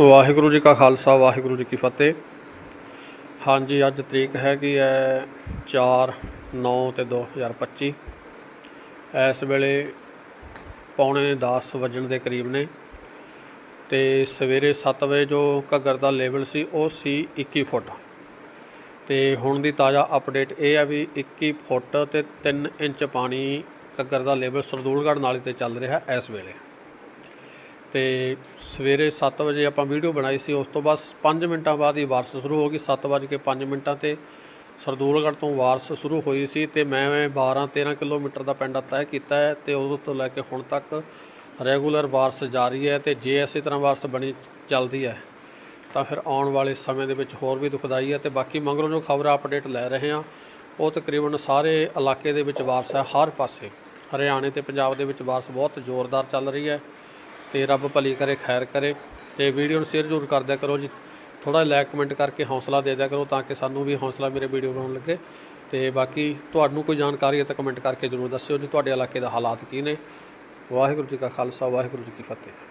ਵਾਹਿਗੁਰੂ ਜੀ ਕਾ ਖਾਲਸਾ, ਵਾਹਿਗੁਰੂ ਜੀ ਕੀ ਫਤਿਹ। ਹਾਂਜੀ, ਅੱਜ ਤਰੀਕ ਹੈਗੀ ਹੈ 4 9 ਤੇ 2025 ਇਸ ਵੇਲੇ ਪੌਣੇ 10 ਵਜਣ ਦੇ ਕਰੀਬ ਨੇ ਤੇ ਸਵੇਰੇ 7 ਵਜੇ ਜੋ ਘੱਗਰ ਦਾ ਲੈਵਲ ਸੀ, ਉਹ ਸੀ 21 ਫੁੱਟ। ਤੇ ਹੁਣ ਦੀ ਤਾਜ਼ਾ ਅਪਡੇਟ ਇਹ ਹੈ ਵੀ 21 ਫੁੱਟ ਤੇ 3 ਇੰਚ ਪਾਣੀ ਘੱਗਰ ਦਾ ਲੈਵਲ ਸਰਦੂਲਗੜ੍ਹ ਨਾਲੇ ਤੇ ਚੱਲ ਰਿਹਾ ਇਸ ਵੇਲੇ। ਤੇ ਸਵੇਰੇ 7 ਵਜੇ ਆਪਾਂ ਵੀਡੀਓ ਬਣਾਈ ਸੀ, ਉਸ ਤੋਂ ਬਾਅਦ 5 ਮਿੰਟਾਂ ਬਾਅਦ ਹੀ ਵਾਰਸ਼ ਸ਼ੁਰੂ ਹੋ ਗਈ 7:05 ਮਿੰਟਾਂ ਤੇ ਸਰਦੂਲਗੜ੍ਹ ਤੋਂ ਵਾਰਸ਼ ਸ਼ੁਰੂ ਹੋਈ ਸੀ ਤੇ ਮੈਂ 12 13 ਕਿਲੋਮੀਟਰ ਦਾ ਪਿੰਡ ਤੈਅ ਕੀਤਾ ਹੈ ਤੇ ਉਦੋਂ ਤੋਂ ਲੈ ਕੇ ਹੁਣ ਤੱਕ ਰੈਗੂਲਰ ਬਾਰਿਸ਼ ਜਾਰੀ ਹੈ ਤੇ ਜੇ ਇਸੇ ਤਰ੍ਹਾਂ ਵਾਰਸ ਬਣੀ ਚੱਲਦੀ ਹੈ, ਤਾਂ ਫਿਰ ਆਉਣ ਵਾਲੇ ਸਮੇਂ ਦੇ ਵਿੱਚ ਹੋਰ ਵੀ ਦੁਖਦਾਈ ਹੈ ਤੇ ਬਾਕੀ ਮੰਗਰੋਂ ਜੋ ਖਬਰਾਂ ਅਪਡੇਟ ਲੈ ਰਹੇ ਹਾਂ, ਉਹ ਤਕਰੀਬਨ ਸਾਰੇ ਇਲਾਕੇ ਦੇ ਵਿੱਚ ਵਾਰਸ਼ ਹੈ, ਹਰ ਪਾਸੇ, ਹਰਿਆਣੇ ਤੇ ਪੰਜਾਬ ਦੇ ਵਿੱਚ ਵਾਰਸ਼ ਬਹੁਤ ਜ਼ੋਰਦਾਰ ਚੱਲ ਰਹੀ ਹੈ। ਤੇ ਰੱਬ ਭਲੀ ਕਰੇ, ਖੈਰ ਕਰੇ। ਤੇ ਵੀਡੀਓ ਨੂੰ ਸ਼ੇਅਰ ਜ਼ਰੂਰ ਕਰ ਦਿਆ ਕਰੋ ਜੀ। ਥੋੜਾ ਲਾਈਕ ਕਮੈਂਟ ਕਰਕੇ ਹੌਸਲਾ ਦੇ ਦਿਆ ਕਰੋ ਤਾਂ ਕਿ ਸਾਨੂੰ ਵੀ ਹੌਸਲਾ ਮੇਰੇ ਵੀਡੀਓ ਬਣਾਉਣ ਲੱਗੇ। ਤੇ ਬਾਕੀ ਤੁਹਾਨੂੰ ਕੋਈ ਜਾਣਕਾਰੀ ਹੈ ਤਾਂ ਕਮੈਂਟ ਕਰਕੇ ਜ਼ਰੂਰ ਦੱਸਿਓ ਜੀ, ਤੁਹਾਡੇ ਇਲਾਕੇ ਦਾ ਹਾਲਾਤ ਕੀ ਨੇ। ਵਾਹਿਗੁਰੂ ਜੀ ਕਾ ਖਾਲਸਾ, ਵਾਹਿਗੁਰੂ ਜੀ ਕੀ ਫਤਿਹ।